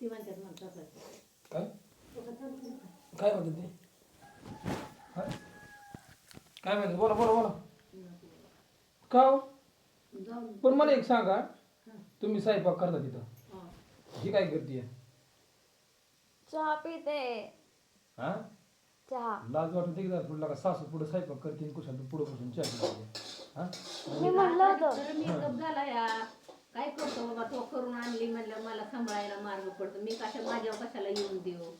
ती म्हणतात म्हणतात तसं. काय? काय म्हणते ते? काय म्हणते? बोला बोला बोला. का हो? पण मला एक सांगा. तुम्ही स्वयंपाक करता तिथं. हा. ही काय करते चहा पिते. हा? चहा. लाज वाटत की जरा थोडं का सासू पुढे स्वयंपाक करते आणि कुशाल पुढे बसून चहा पिते. हा? मी म्हणलं होतं. तर मी गप झाला या. काय करतो बाबा? तो करून आणली म्हणलं मला सांभाळायला मार्ग पडतो. मी कशा माझ्यावर कशाला येऊन देऊ?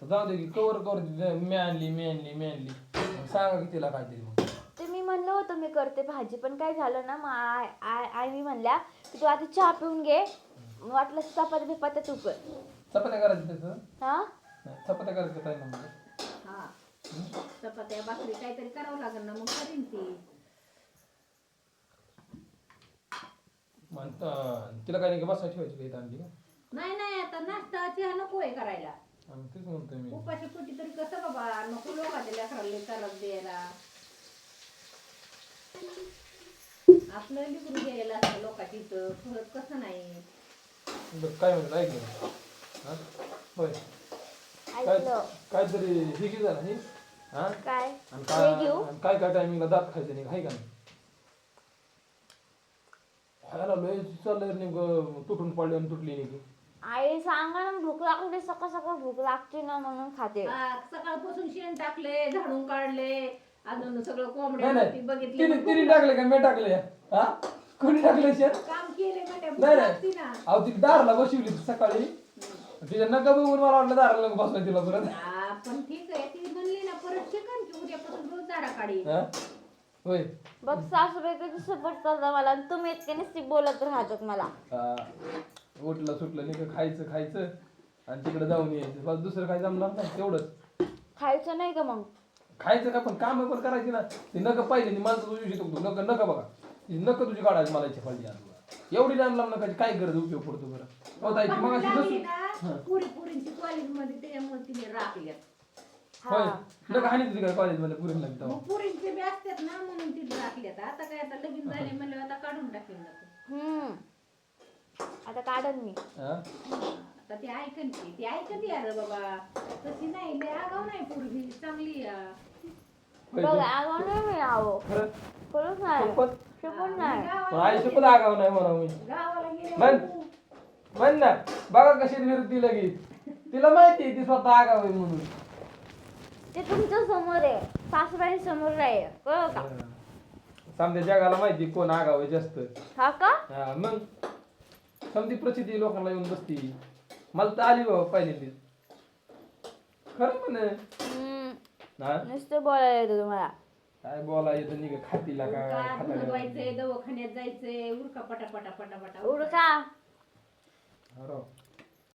तर जाऊ दे की कवर कवर दे. मी आणली मी आणली मी आणली. मग सांगा की तिला काहीतरी मग. ते मी म्हणलं होतं मी करते भाजी. पण काय झालं ना मग आय आय आई मी म्हणल्या की तू आधी चहा पिऊन घे. वाटलं चपात्या बिपात्या तू कर. चपात्या करायचं त्याचं हा? नाही, चपात्या करायचं काय म्हणलं हा. चपात्या भाकरी काहीतरी करावं लागेल ना मग करीन ती. मग त- तिला काय नाही का बसायला ठेवायची काही आणली का? नाही नाही आता नाश्ता चहा नको आहे करायला. आम्ही तेच म्हणतोय मी. उपाशी पोटी तरी कसं बाबा नको लोकांच्या लेकराला करत द्यायला. आपलं लिकरू घ्यायला असतं इथं परत कसं नाही. बरं काय म्हणलं ऐकलं हा? होय. काय ऐकलं काहीतरी हे की झालं हे हा? काय? आणि हे काय घेऊ. आणि काय काय टायमिंगला दात खायचं नाही हाय का नाही? खायला लय चाललंय नेमकं तुटून पडली आणि तुटली नाही की आई सांगा ना भूक लागली सकाळ सकाळ भूक लागते ना म्हणून खाते. आ, सकाळपासून शेण टाकले झाडून काढले अजून सगळं नाही कोंबड्या नाही बघितले तिने तिने टाकले का? मी टाकले. हा? कोणी टाकले शेत काम केले भूक नाही लागती नाही ना. अहो ती दाराला बसवली सकाळी. तिच्या नका बघून मला वाटलं दाराला बसवाय तिला परत. आ, पण ठीक आहे ती म्हणली ना परत शिकन की उद्यापासून रोज दारा काढी हा? होय. बघ सासूबाई कधी सपोर्ट करता मला आणि तुम्ही इतके नुसती बोलत राहतात मला. हा. उठलं सुटलं नाही का खायचं खायचं आणि तिकडे जाऊन यायचं. बस दुसरं काय जमणार नाही तेवढंच. खायचं नाही का मग. खायचं का पण काम पण करायची ना. ती नका पाहिजे ती माणसं तुझी शिकतो नका नका बघा. ती नका तुझी काढायची मला इच्छा पाहिजे आज. एवढी लांब लांब नकाची काय गरज उपयोग पडतो बरं? हो ताई, ती पुरी पुरींची त्याच्यामुळे तिने राखल्या होय. हा नका हानी तुझी काय कॉलेजमध्ये पुरी लागतं मग पुरींचे असतात ना म्हणून तिने राखल्यात आता. काय आता लगीन झाले म्हणलं आता काढून टाकेल ना ते. हम्म. आता काढन मी. हा? आता ती ऐकन की ती ऐकत या रे बाबा. तशी नाही लय आगाव नाही पोरगी. चांगली या. होय बघ ते. आगाव नाही मी आहो. खरं? खरंच नाही. शपथ? शिकून नाही. पण आई शपथ आगाव नाही म्हणा मी. गावाला गेले म्हण. म्हण ना. बघा कशी फिरती लगेच तिला माहिती आहे ती स्वतः आगाव आहे म्हणून. ते तुमच्यासमोर आहे. सासूबाई समोर आहे कळलं का? समजा जगाला माहिती कोण आगाव आहे जास्त. हा का? हा, मग? समधी प्रसिद्धी लोकांना येऊन बसती. मला तर आली बाबा पहिल्यांदी खरं म्हण. हम्म. हा? नुसतं बोलायला येतं तुम्हाला. काय बोला येतं निघ खातीला का का खाता धुणं का? धुवायचंय दवाखान्यात जायचंय उरका पटा पटा पटा पटा उडका.